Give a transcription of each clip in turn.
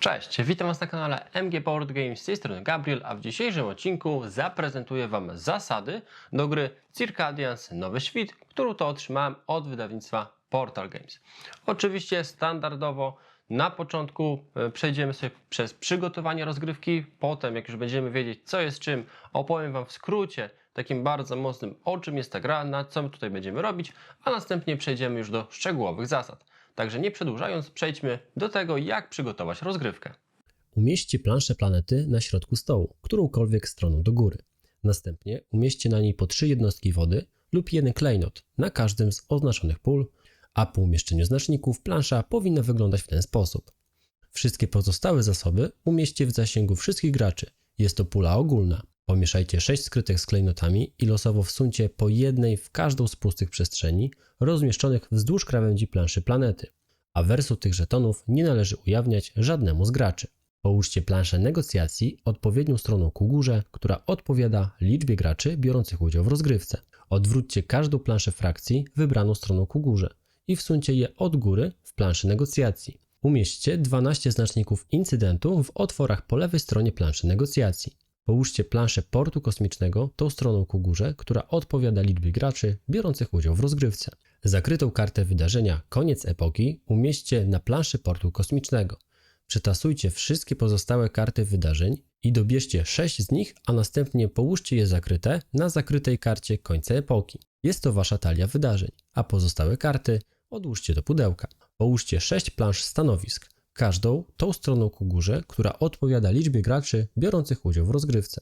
Cześć, witam Was na kanale MG Board Games, z tej strony Gabriel, a w dzisiejszym odcinku zaprezentuję Wam zasady do gry Circadians Nowy Świt, którą to otrzymałem od wydawnictwa Portal Games. Oczywiście standardowo na początku e, przejdziemy sobie przez przygotowanie rozgrywki, potem jak już będziemy wiedzieć co jest czym, opowiem Wam w skrócie takim bardzo mocnym o czym jest ta gra, na co my tutaj będziemy robić, a następnie przejdziemy już do szczegółowych zasad. Także nie przedłużając, przejdźmy do tego, jak przygotować rozgrywkę. Umieśćcie planszę planety na środku stołu, którąkolwiek stroną do góry. Następnie umieśćcie na niej po trzy jednostki wody lub jeden klejnot na każdym z oznaczonych pól, a po umieszczeniu znaczników plansza powinna wyglądać w ten sposób. Wszystkie pozostałe zasoby umieśćcie w zasięgu wszystkich graczy. Jest to pula ogólna. Pomieszajcie 6 skrytek z klejnotami i losowo wsuńcie po jednej w każdą z pustych przestrzeni rozmieszczonych wzdłuż krawędzi planszy planety. A wersu tych żetonów nie należy ujawniać żadnemu z graczy. Połóżcie planszę negocjacji odpowiednią stroną ku górze, która odpowiada liczbie graczy biorących udział w rozgrywce. Odwróćcie każdą planszę frakcji wybraną stroną ku górze i wsuńcie je od góry w planszy negocjacji. Umieśćcie 12 znaczników incydentu w otworach po lewej stronie planszy negocjacji. Połóżcie planszę portu kosmicznego tą stroną ku górze, która odpowiada liczbie graczy biorących udział w rozgrywce. Zakrytą kartę wydarzenia Koniec epoki umieśćcie na planszy portu kosmicznego. Przetasujcie wszystkie pozostałe karty wydarzeń i dobierzcie 6 z nich, a następnie połóżcie je zakryte na zakrytej karcie końca epoki. Jest to wasza talia wydarzeń, a pozostałe karty odłóżcie do pudełka. Połóżcie 6 plansz stanowisk, każdą tą stroną ku górze, która odpowiada liczbie graczy biorących udział w rozgrywce.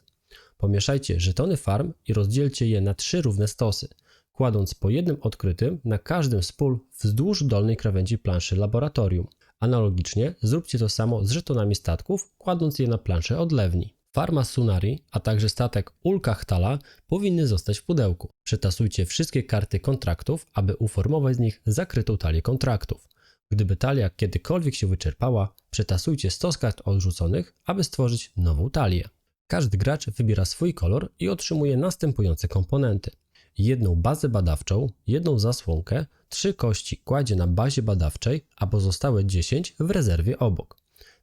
Pomieszajcie żetony farm i rozdzielcie je na trzy równe stosy, kładąc po jednym odkrytym na każdym z pól wzdłuż dolnej krawędzi planszy laboratorium. Analogicznie zróbcie to samo z żetonami statków, kładąc je na planszę odlewni. Farma Sunari, a także statek Ulkachtala powinny zostać w pudełku. Przetasujcie wszystkie karty kontraktów, aby uformować z nich zakrytą talię kontraktów. Gdyby talia kiedykolwiek się wyczerpała, przetasujcie stos kart odrzuconych, aby stworzyć nową talię. Każdy gracz wybiera swój kolor i otrzymuje następujące komponenty. Jedną bazę badawczą, jedną zasłonkę, trzy kości kładzie na bazie badawczej, a pozostałe 10 w rezerwie obok.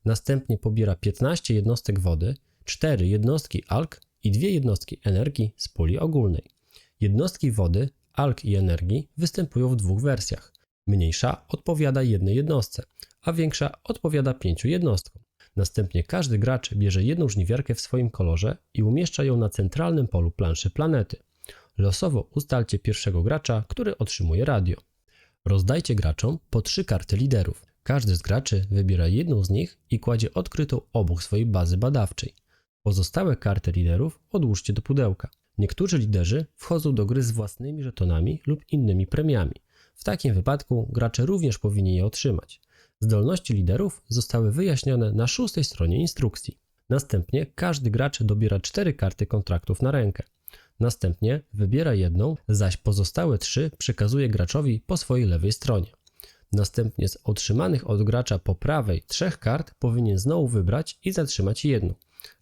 Następnie pobiera 15 jednostek wody, 4 jednostki alg i 2 jednostki energii z puli ogólnej. Jednostki wody, alg i energii występują w dwóch wersjach. Mniejsza odpowiada jednej jednostce, a większa odpowiada pięciu jednostkom. Następnie każdy gracz bierze jedną żniwiarkę w swoim kolorze i umieszcza ją na centralnym polu planszy planety. Losowo ustalcie pierwszego gracza, który otrzymuje radio. Rozdajcie graczom po trzy karty liderów. Każdy z graczy wybiera jedną z nich i kładzie odkrytą obok swojej bazy badawczej. Pozostałe karty liderów odłóżcie do pudełka. Niektórzy liderzy wchodzą do gry z własnymi żetonami lub innymi premiami. W takim wypadku gracze również powinni je otrzymać. Zdolności liderów zostały wyjaśnione na szóstej stronie instrukcji. Następnie każdy gracz dobiera cztery karty kontraktów na rękę. Następnie wybiera jedną, zaś pozostałe trzy przekazuje graczowi po swojej lewej stronie. Następnie z otrzymanych od gracza po prawej trzech kart powinien znowu wybrać i zatrzymać jedną,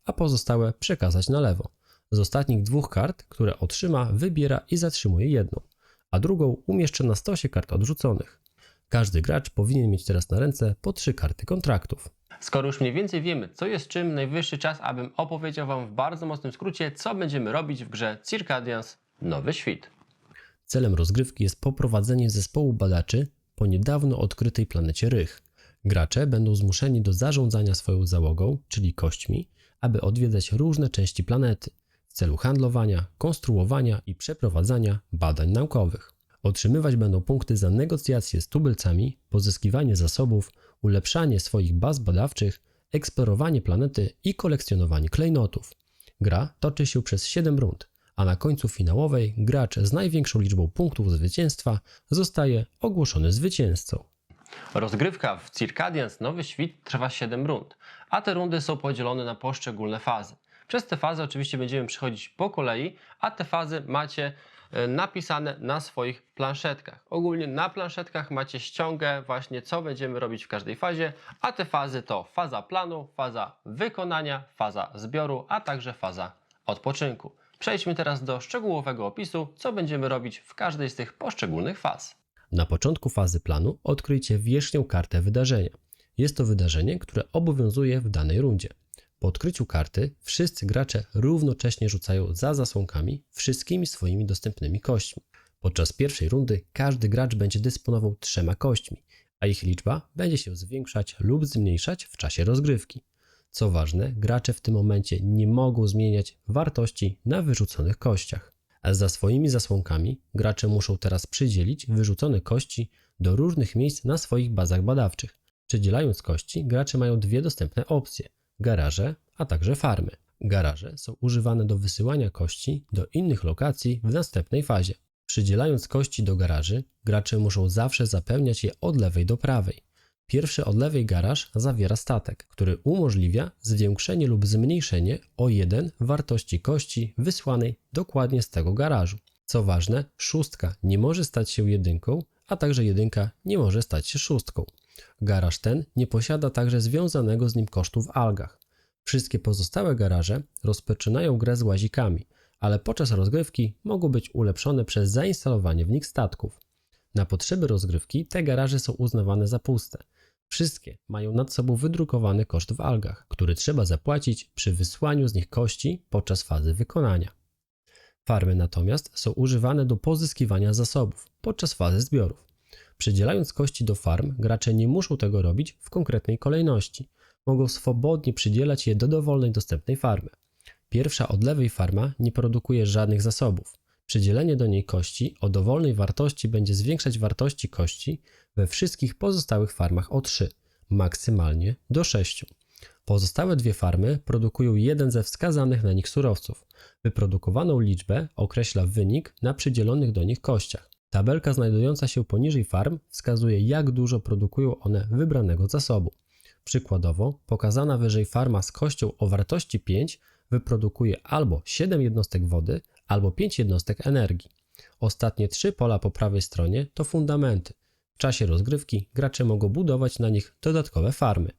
a pozostałe przekazać na lewo. Z ostatnich dwóch kart, które otrzyma, wybiera i zatrzymuje jedną, a drugą umieszcza na stosie kart odrzuconych. Każdy gracz powinien mieć teraz na ręce po trzy karty kontraktów. Skoro już mniej więcej wiemy, co jest czym, najwyższy czas, abym opowiedział Wam w bardzo mocnym skrócie, co będziemy robić w grze Circadians Nowy Świt. Celem rozgrywki jest poprowadzenie zespołu badaczy po niedawno odkrytej planecie Rych. Gracze będą zmuszeni do zarządzania swoją załogą, czyli kośćmi, aby odwiedzać różne części planety w celu handlowania, konstruowania i przeprowadzania badań naukowych. Otrzymywać będą punkty za negocjacje z tubylcami, pozyskiwanie zasobów, ulepszanie swoich baz badawczych, eksplorowanie planety i kolekcjonowanie klejnotów. Gra toczy się przez 7 rund, a na końcu finałowej gracz z największą liczbą punktów zwycięstwa zostaje ogłoszony zwycięzcą. Rozgrywka w Circadians Nowy Świt trwa 7 rund, a te rundy są podzielone na poszczególne fazy. Przez te fazy oczywiście będziemy przechodzić po kolei, a te fazy macie e, napisane na swoich planszetkach. Ogólnie na planszetkach macie ściągę właśnie co będziemy robić w każdej fazie, a te fazy to faza planu, faza wykonania, faza zbioru, a także faza odpoczynku. Przejdźmy teraz do szczegółowego opisu, co będziemy robić w każdej z tych poszczególnych faz. Na początku fazy planu odkryjcie wierzchnią kartę wydarzenia. Jest to wydarzenie, które obowiązuje w danej rundzie. Po odkryciu karty wszyscy gracze równocześnie rzucają za zasłonkami wszystkimi swoimi dostępnymi kośćmi. Podczas pierwszej rundy każdy gracz będzie dysponował trzema kośćmi, a ich liczba będzie się zwiększać lub zmniejszać w czasie rozgrywki. Co ważne, gracze w tym momencie nie mogą zmieniać wartości na wyrzuconych kościach. A za swoimi zasłonkami gracze muszą teraz przydzielić wyrzucone kości do różnych miejsc na swoich bazach badawczych. Przydzielając kości, gracze mają dwie dostępne opcje: garaże, a także farmy. Garaże są używane do wysyłania kości do innych lokacji w następnej fazie. Przydzielając kości do garaży, gracze muszą zawsze zapełniać je od lewej do prawej. Pierwszy od lewej garaż zawiera statek, który umożliwia zwiększenie lub zmniejszenie o 1 wartości kości wysłanej dokładnie z tego garażu. Co ważne, szóstka nie może stać się jedynką, a także jedynka nie może stać się szóstką. Garaż ten nie posiada także związanego z nim kosztu w algach. Wszystkie pozostałe garaże rozpoczynają grę z łazikami, ale podczas rozgrywki mogą być ulepszone przez zainstalowanie w nich statków. Na potrzeby rozgrywki te garaże są uznawane za puste. Wszystkie mają nad sobą wydrukowany koszt w algach, który trzeba zapłacić przy wysłaniu z nich kości podczas fazy wykonania. Farmy natomiast są używane do pozyskiwania zasobów podczas fazy zbiorów. Przydzielając kości do farm, gracze nie muszą tego robić w konkretnej kolejności. Mogą swobodnie przydzielać je do dowolnej dostępnej farmy. Pierwsza od lewej farma nie produkuje żadnych zasobów. Przydzielenie do niej kości o dowolnej wartości będzie zwiększać wartości kości we wszystkich pozostałych farmach o 3, maksymalnie do 6. Pozostałe dwie farmy produkują jeden ze wskazanych na nich surowców. Wyprodukowaną liczbę określa wynik na przydzielonych do nich kościach. Tabelka znajdująca się poniżej farm wskazuje, jak dużo produkują one wybranego zasobu. Przykładowo, pokazana wyżej farma z kością o wartości 5 wyprodukuje albo 7 jednostek wody, albo 5 jednostek energii. Ostatnie trzy pola po prawej stronie to fundamenty. W czasie rozgrywki gracze mogą budować na nich dodatkowe farmy.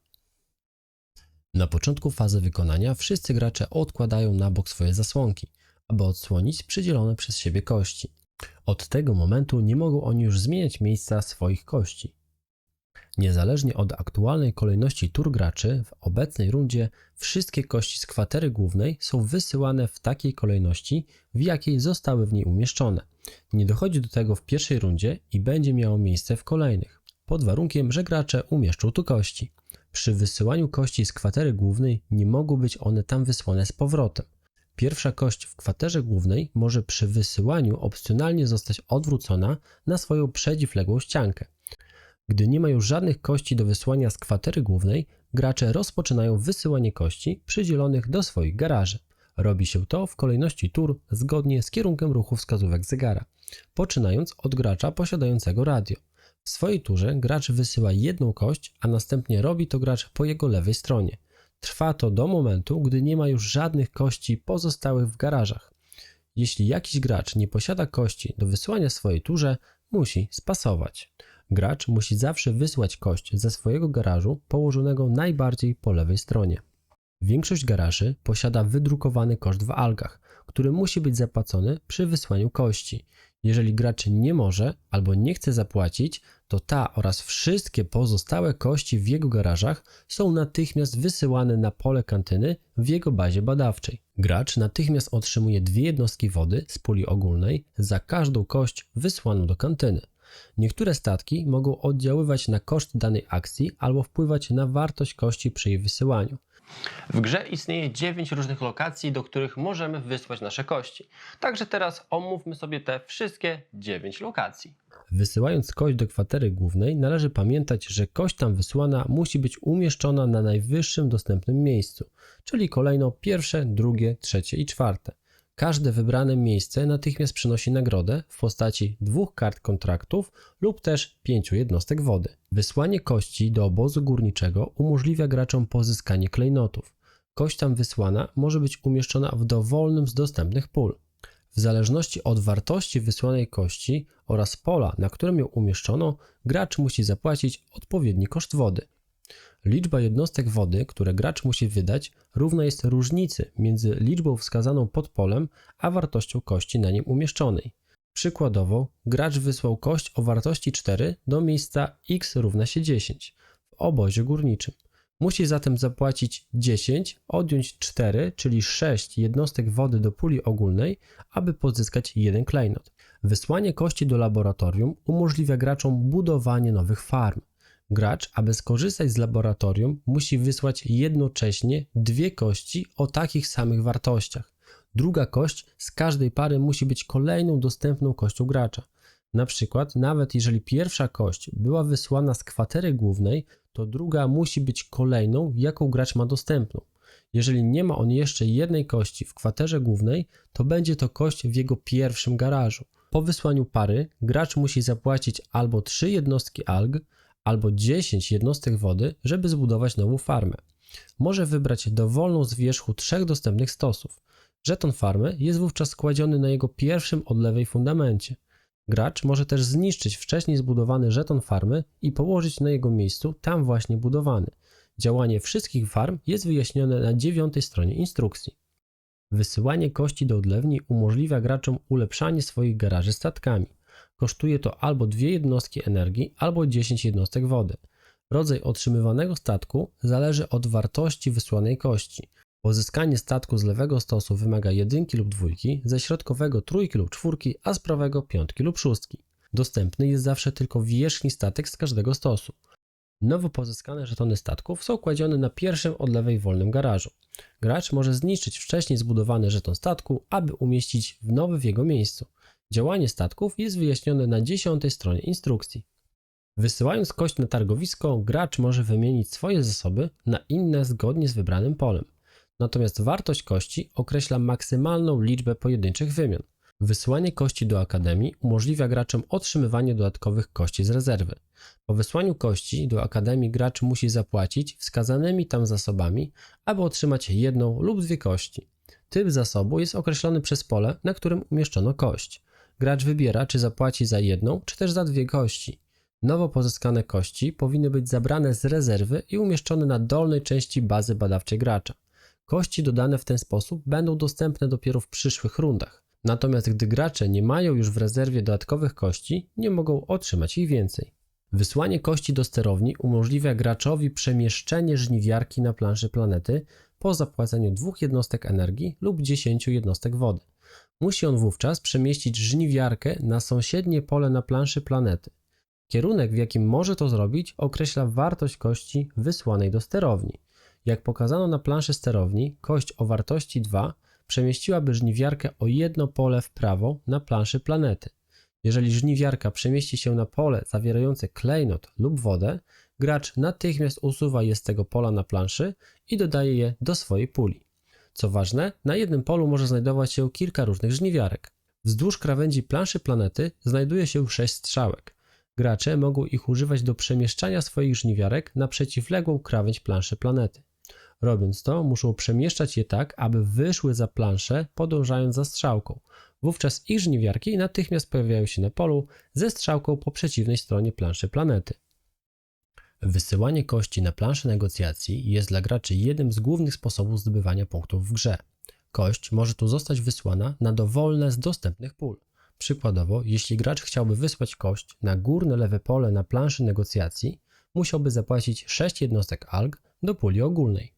Na początku fazy wykonania wszyscy gracze odkładają na bok swoje zasłonki, aby odsłonić przydzielone przez siebie kości. Od tego momentu nie mogą oni już zmieniać miejsca swoich kości. Niezależnie od aktualnej kolejności tur graczy, w obecnej rundzie wszystkie kości z kwatery głównej są wysyłane w takiej kolejności, w jakiej zostały w niej umieszczone. Nie dochodzi do tego w pierwszej rundzie i będzie miało miejsce w kolejnych, pod warunkiem, że gracze umieszczą tu kości. Przy wysyłaniu kości z kwatery głównej nie mogą być one tam wysłane z powrotem. Pierwsza kość w kwaterze głównej może przy wysyłaniu opcjonalnie zostać odwrócona na swoją przeciwległą ściankę. Gdy nie ma już żadnych kości do wysłania z kwatery głównej, gracze rozpoczynają wysyłanie kości przydzielonych do swoich garaży. Robi się to w kolejności tur zgodnie z kierunkiem ruchu wskazówek zegara, poczynając od gracza posiadającego radio. W swojej turze gracz wysyła jedną kość, a następnie robi to gracz po jego lewej stronie. Trwa to do momentu, gdy nie ma już żadnych kości pozostałych w garażach. Jeśli jakiś gracz nie posiada kości do wysłania swojej turze, musi spasować. Gracz musi zawsze wysłać kość ze swojego garażu położonego najbardziej po lewej stronie. Większość garaży posiada wydrukowany koszt w algach, który musi być zapłacony przy wysłaniu kości. Jeżeli gracz nie może albo nie chce zapłacić, to ta oraz wszystkie pozostałe kości w jego garażach są natychmiast wysyłane na pole kantyny w jego bazie badawczej. Gracz natychmiast otrzymuje dwie jednostki wody z puli ogólnej za każdą kość wysłaną do kantyny. Niektóre statki mogą oddziaływać na koszt danej akcji albo wpływać na wartość kości przy jej wysyłaniu. W grze istnieje 9 różnych lokacji, do których możemy wysłać nasze kości. Także teraz omówmy sobie te wszystkie 9 lokacji. Wysyłając kość do kwatery głównej, należy pamiętać, że kość tam wysłana musi być umieszczona na najwyższym dostępnym miejscu, czyli kolejno pierwsze, drugie, trzecie i czwarte. Każde wybrane miejsce natychmiast przynosi nagrodę w postaci dwóch kart kontraktów lub też pięciu jednostek wody. Wysłanie kości do obozu górniczego umożliwia graczom pozyskanie klejnotów. Kość tam wysłana może być umieszczona w dowolnym z dostępnych pól. W zależności od wartości wysłanej kości oraz pola, na którym ją umieszczono, gracz musi zapłacić odpowiedni koszt wody. Liczba jednostek wody, które gracz musi wydać, równa jest różnicy między liczbą wskazaną pod polem, a wartością kości na nim umieszczonej. Przykładowo, gracz wysłał kość o wartości 4 do miejsca x równa się 10. W obozie górniczym. Musi zatem zapłacić 10, odjąć 4, czyli 6 jednostek wody do puli ogólnej, aby pozyskać jeden klejnot. Wysłanie kości do laboratorium umożliwia graczom budowanie nowych farm. Gracz, aby skorzystać z laboratorium, musi wysłać jednocześnie dwie kości o takich samych wartościach. Druga kość z każdej pary musi być kolejną dostępną kością gracza. Na przykład, nawet jeżeli pierwsza kość była wysłana z kwatery głównej, to druga musi być kolejną, jaką gracz ma dostępną. Jeżeli nie ma on jeszcze jednej kości w kwaterze głównej, to będzie to kość w jego pierwszym garażu. Po wysłaniu pary, gracz musi zapłacić albo 3 jednostki alg, albo 10 jednostek wody, żeby zbudować nową farmę. Może wybrać dowolną z wierzchu trzech dostępnych stosów. Żeton farmy jest wówczas kładziony na jego pierwszym od lewej fundamencie. Gracz może też zniszczyć wcześniej zbudowany żeton farmy i położyć na jego miejscu tam właśnie budowany. Działanie wszystkich farm jest wyjaśnione na dziewiątej stronie instrukcji. Wysyłanie kości do odlewni umożliwia graczom ulepszanie swoich garaży statkami. Kosztuje to albo dwie jednostki energii, albo 10 jednostek wody. Rodzaj otrzymywanego statku zależy od wartości wysłanej kości. Pozyskanie statku z lewego stosu wymaga jedynki lub dwójki, ze środkowego trójki lub czwórki, a z prawego piątki lub szóstki. Dostępny jest zawsze tylko wierzchni statek z każdego stosu. Nowo pozyskane żetony statków są kładzione na pierwszym od lewej wolnym garażu. Gracz może zniszczyć wcześniej zbudowany żeton statku, aby umieścić nowy w jego miejscu. Działanie statków jest wyjaśnione na 10 stronie instrukcji. Wysyłając kość na targowisko, gracz może wymienić swoje zasoby na inne zgodnie z wybranym polem. Natomiast wartość kości określa maksymalną liczbę pojedynczych wymian. Wysyłanie kości do akademii umożliwia graczom otrzymywanie dodatkowych kości z rezerwy. Po wysłaniu kości do akademii gracz musi zapłacić wskazanymi tam zasobami, aby otrzymać jedną lub dwie kości. Typ zasobu jest określony przez pole, na którym umieszczono kość. Gracz wybiera, czy zapłaci za jedną, czy też za dwie kości. Nowo pozyskane kości powinny być zabrane z rezerwy i umieszczone na dolnej części bazy badawczej gracza. Kości dodane w ten sposób będą dostępne dopiero w przyszłych rundach. Natomiast gdy gracze nie mają już w rezerwie dodatkowych kości, nie mogą otrzymać ich więcej. Wysłanie kości do sterowni umożliwia graczowi przemieszczenie żniwiarki na planszy planety po zapłaceniu dwóch jednostek energii lub 10 jednostek wody. Musi on wówczas przemieścić żniwiarkę na sąsiednie pole na planszy planety. Kierunek, w jakim może to zrobić, określa wartość kości wysłanej do sterowni. Jak pokazano na planszy sterowni, kość o wartości 2 przemieściłaby żniwiarkę o jedno pole w prawo na planszy planety. Jeżeli żniwiarka przemieści się na pole zawierające klejnot lub wodę, gracz natychmiast usuwa je z tego pola na planszy i dodaje je do swojej puli. Co ważne, na jednym polu może znajdować się kilka różnych żniwiarek. Wzdłuż krawędzi planszy planety znajduje się sześć strzałek. Gracze mogą ich używać do przemieszczania swoich żniwiarek na przeciwległą krawędź planszy planety. Robiąc to, muszą przemieszczać je tak, aby wyszły za planszę, podążając za strzałką. Wówczas ich żniwiarki natychmiast pojawiają się na polu ze strzałką po przeciwnej stronie planszy planety. Wysyłanie kości na planszę negocjacji jest dla graczy jednym z głównych sposobów zdobywania punktów w grze. Kość może tu zostać wysłana na dowolne z dostępnych pól. Przykładowo, jeśli gracz chciałby wysłać kość na górne lewe pole na planszy negocjacji, musiałby zapłacić 6 jednostek alg do puli ogólnej.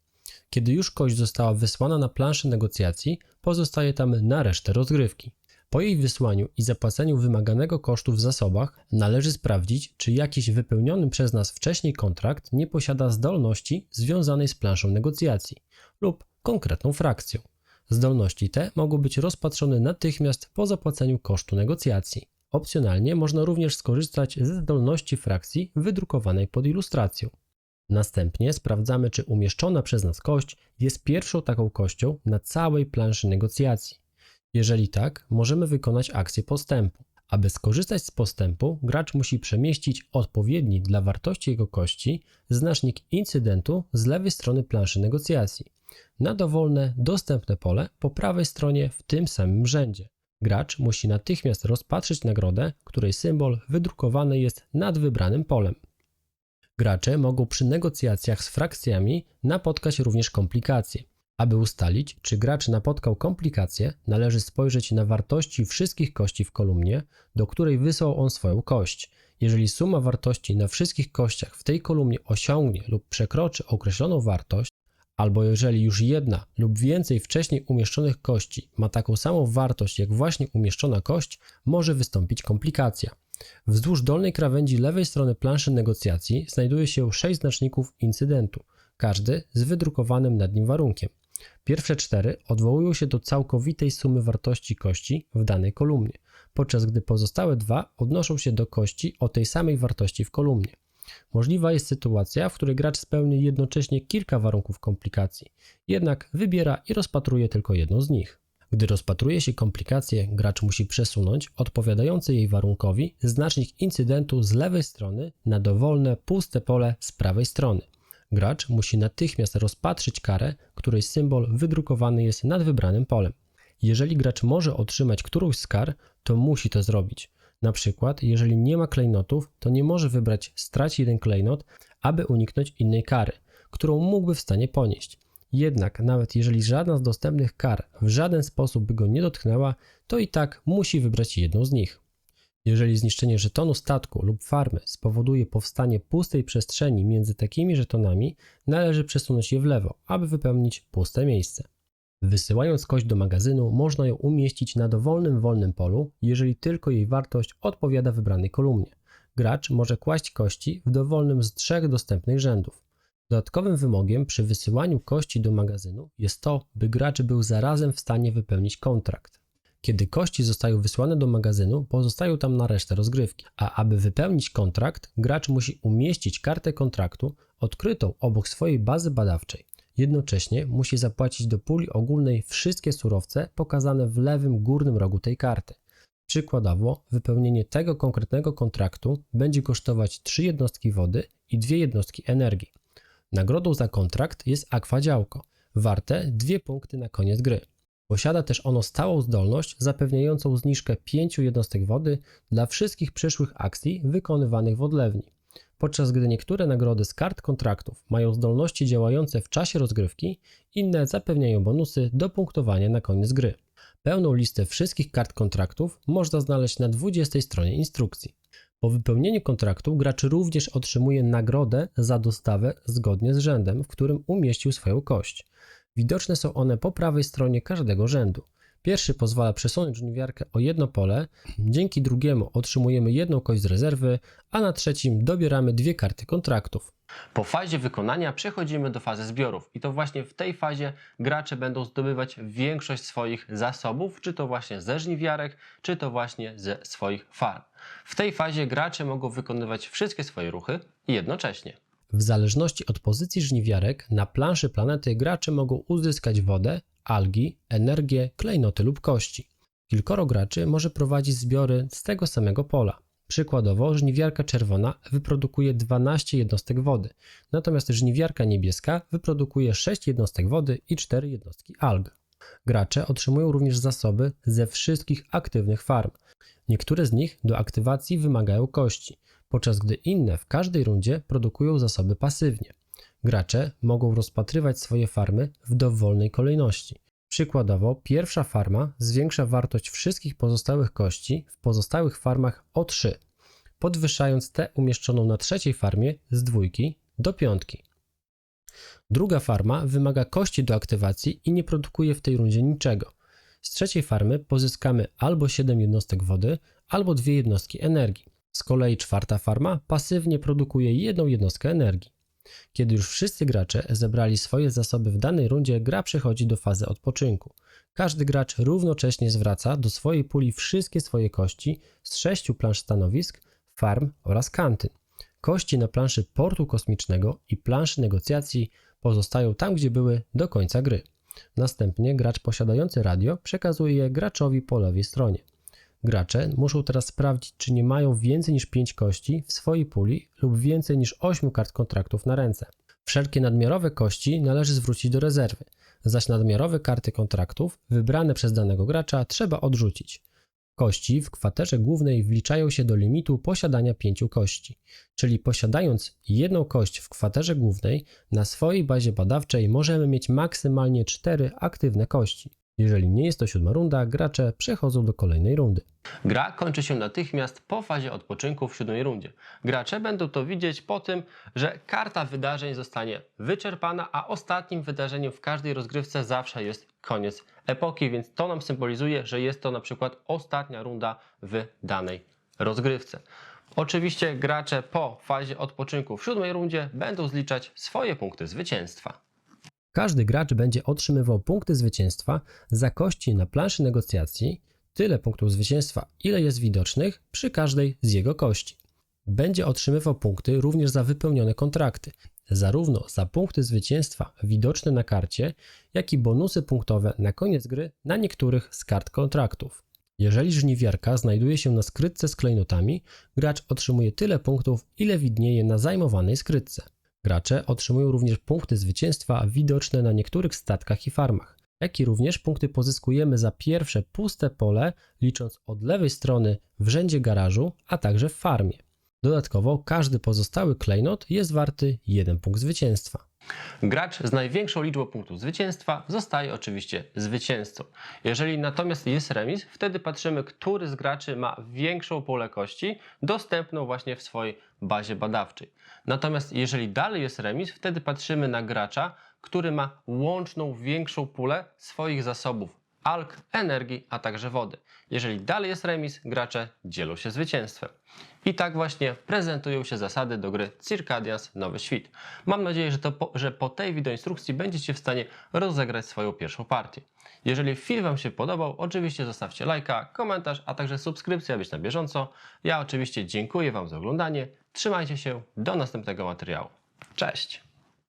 Kiedy już kość została wysłana na planszę negocjacji, pozostaje tam na resztę rozgrywki. Po jej wysłaniu i zapłaceniu wymaganego kosztu w zasobach należy sprawdzić, czy jakiś wypełniony przez nas wcześniej kontrakt nie posiada zdolności związanej z planszą negocjacji lub konkretną frakcją. Zdolności te mogą być rozpatrzone natychmiast po zapłaceniu kosztu negocjacji. Opcjonalnie można również skorzystać ze zdolności frakcji wydrukowanej pod ilustracją. Następnie sprawdzamy, czy umieszczona przez nas kość jest pierwszą taką kością na całej planszy negocjacji. Jeżeli tak, możemy wykonać akcję postępu. Aby skorzystać z postępu, gracz musi przemieścić odpowiedni dla wartości jego kości znacznik incydentu z lewej strony planszy negocjacji na dowolne, dostępne pole po prawej stronie w tym samym rzędzie. Gracz musi natychmiast rozpatrzyć nagrodę, której symbol wydrukowany jest nad wybranym polem. Gracze mogą przy negocjacjach z frakcjami napotkać również komplikacje. Aby ustalić, czy gracz napotkał komplikacje, należy spojrzeć na wartości wszystkich kości w kolumnie, do której wysłał on swoją kość. Jeżeli suma wartości na wszystkich kościach w tej kolumnie osiągnie lub przekroczy określoną wartość, albo jeżeli już jedna lub więcej wcześniej umieszczonych kości ma taką samą wartość jak właśnie umieszczona kość, może wystąpić komplikacja. Wzdłuż dolnej krawędzi lewej strony planszy negocjacji znajduje się 6 znaczników incydentu, każdy z wydrukowanym nad nim warunkiem. Pierwsze cztery odwołują się do całkowitej sumy wartości kości w danej kolumnie, podczas gdy pozostałe dwa odnoszą się do kości o tej samej wartości w kolumnie. Możliwa jest sytuacja, w której gracz spełni jednocześnie kilka warunków komplikacji, jednak wybiera i rozpatruje tylko jedną z nich. Gdy rozpatruje się komplikację, gracz musi przesunąć odpowiadający jej warunkowi znacznik incydentu z lewej strony na dowolne puste pole z prawej strony. Gracz musi natychmiast rozpatrzyć karę, której symbol wydrukowany jest nad wybranym polem. Jeżeli gracz może otrzymać którąś z kar, to musi to zrobić. Na przykład, jeżeli nie ma klejnotów, to nie może wybrać strać jeden klejnot, aby uniknąć innej kary, którą mógłby w stanie ponieść. Jednak nawet jeżeli żadna z dostępnych kar w żaden sposób by go nie dotknęła, to i tak musi wybrać jedną z nich. Jeżeli zniszczenie żetonu statku lub farmy spowoduje powstanie pustej przestrzeni między takimi żetonami, należy przesunąć je w lewo, aby wypełnić puste miejsce. Wysyłając kość do magazynu, można ją umieścić na dowolnym wolnym polu, jeżeli tylko jej wartość odpowiada wybranej kolumnie. Gracz może kłaść kości w dowolnym z trzech dostępnych rzędów. Dodatkowym wymogiem przy wysyłaniu kości do magazynu jest to, by gracz był zarazem w stanie wypełnić kontrakt. Kiedy kości zostają wysłane do magazynu, pozostają tam na resztę rozgrywki, a aby wypełnić kontrakt, gracz musi umieścić kartę kontraktu odkrytą obok swojej bazy badawczej. Jednocześnie musi zapłacić do puli ogólnej wszystkie surowce pokazane w lewym górnym rogu tej karty. Przykładowo, wypełnienie tego konkretnego kontraktu będzie kosztować 3 jednostki wody i 2 jednostki energii. Nagrodą za kontrakt jest akwadziałko, warte 2 punkty na koniec gry. Posiada też ono stałą zdolność zapewniającą zniżkę 5 jednostek wody dla wszystkich przyszłych akcji wykonywanych w odlewni. Podczas gdy niektóre nagrody z kart kontraktów mają zdolności działające w czasie rozgrywki, inne zapewniają bonusy do punktowania na koniec gry. Pełną listę wszystkich kart kontraktów można znaleźć na 20 stronie instrukcji. Po wypełnieniu kontraktu gracz również otrzymuje nagrodę za dostawę zgodnie z rzędem, w którym umieścił swoją kość. Widoczne są one po prawej stronie każdego rzędu. Pierwszy pozwala przesunąć żniwiarkę o jedno pole, dzięki drugiemu otrzymujemy jedną kość z rezerwy, a na trzecim dobieramy dwie karty kontraktów. Po fazie wykonania przechodzimy do fazy zbiorów i to właśnie w tej fazie gracze będą zdobywać większość swoich zasobów, czy to właśnie ze żniwiarek, czy to właśnie ze swoich farm. W tej fazie gracze mogą wykonywać wszystkie swoje ruchy jednocześnie. W zależności od pozycji żniwiarek na planszy planety gracze mogą uzyskać wodę, algi, energię, klejnoty lub kości. Kilkoro graczy może prowadzić zbiory z tego samego pola. Przykładowo żniwiarka czerwona wyprodukuje 12 jednostek wody, natomiast żniwiarka niebieska wyprodukuje 6 jednostek wody i 4 jednostki alg. Gracze otrzymują również zasoby ze wszystkich aktywnych farm. Niektóre z nich do aktywacji wymagają kości, podczas gdy inne w każdej rundzie produkują zasoby pasywnie. Gracze mogą rozpatrywać swoje farmy w dowolnej kolejności. Przykładowo, pierwsza farma zwiększa wartość wszystkich pozostałych kości w pozostałych farmach o 3, podwyższając tę umieszczoną na trzeciej farmie z dwójki do piątki. Druga farma wymaga kości do aktywacji i nie produkuje w tej rundzie niczego. Z trzeciej farmy pozyskamy albo 7 jednostek wody, albo 2 jednostki energii. Z kolei czwarta farma pasywnie produkuje jedną jednostkę energii. Kiedy już wszyscy gracze zebrali swoje zasoby w danej rundzie, gra przechodzi do fazy odpoczynku. Każdy gracz równocześnie zwraca do swojej puli wszystkie swoje kości z sześciu plansz stanowisk, farm oraz kantyn. Kości na planszy portu kosmicznego i planszy negocjacji pozostają tam, gdzie były do końca gry. Następnie gracz posiadający radio przekazuje je graczowi po lewej stronie. Gracze muszą teraz sprawdzić, czy nie mają więcej niż 5 kości w swojej puli lub więcej niż 8 kart kontraktów na ręce. Wszelkie nadmiarowe kości należy zwrócić do rezerwy, zaś nadmiarowe karty kontraktów wybrane przez danego gracza trzeba odrzucić. Kości w kwaterze głównej wliczają się do limitu posiadania pięciu kości, czyli posiadając jedną kość w kwaterze głównej, na swojej bazie badawczej możemy mieć maksymalnie cztery aktywne kości. Jeżeli nie jest to siódma runda, gracze przechodzą do kolejnej rundy. Gra kończy się natychmiast po fazie odpoczynku w siódmej rundzie. Gracze będą to widzieć po tym, że karta wydarzeń zostanie wyczerpana, a ostatnim wydarzeniem w każdej rozgrywce zawsze jest koniec epoki, więc to nam symbolizuje, że jest to na przykład ostatnia runda w danej rozgrywce. Oczywiście gracze po fazie odpoczynku w siódmej rundzie będą zliczać swoje punkty zwycięstwa. Każdy gracz będzie otrzymywał punkty zwycięstwa za kości na planszy negocjacji, tyle punktów zwycięstwa, ile jest widocznych przy każdej z jego kości. Będzie otrzymywał punkty również za wypełnione kontrakty, zarówno za punkty zwycięstwa widoczne na karcie, jak i bonusy punktowe na koniec gry na niektórych z kart kontraktów. Jeżeli żniwiarka znajduje się na skrytce z klejnotami, gracz otrzymuje tyle punktów, ile widnieje na zajmowanej skrytce. Gracze otrzymują również punkty zwycięstwa widoczne na niektórych statkach i farmach, jak i również punkty pozyskujemy za pierwsze puste pole, licząc od lewej strony w rzędzie garażu, a także w farmie. Dodatkowo każdy pozostały klejnot jest warty 1 punkt zwycięstwa. Gracz z największą liczbą punktów zwycięstwa zostaje oczywiście zwycięzcą. Jeżeli natomiast jest remis, wtedy patrzymy, który z graczy ma większą pulę kości dostępną właśnie w swojej bazie badawczej. Natomiast jeżeli dalej jest remis, wtedy patrzymy na gracza, który ma łączną większą pulę swoich zasobów alg, energii, a także wody. Jeżeli dalej jest remis, gracze dzielą się zwycięstwem. I tak właśnie prezentują się zasady do gry Circadians Nowy Świt. Mam nadzieję, że, to po, że po tej wideoinstrukcji będziecie w stanie rozegrać swoją pierwszą partię. Jeżeli film Wam się podobał, oczywiście zostawcie lajka, komentarz, a także subskrypcję, aby być na bieżąco. Ja oczywiście dziękuję Wam za oglądanie. Trzymajcie się, do następnego materiału. Cześć!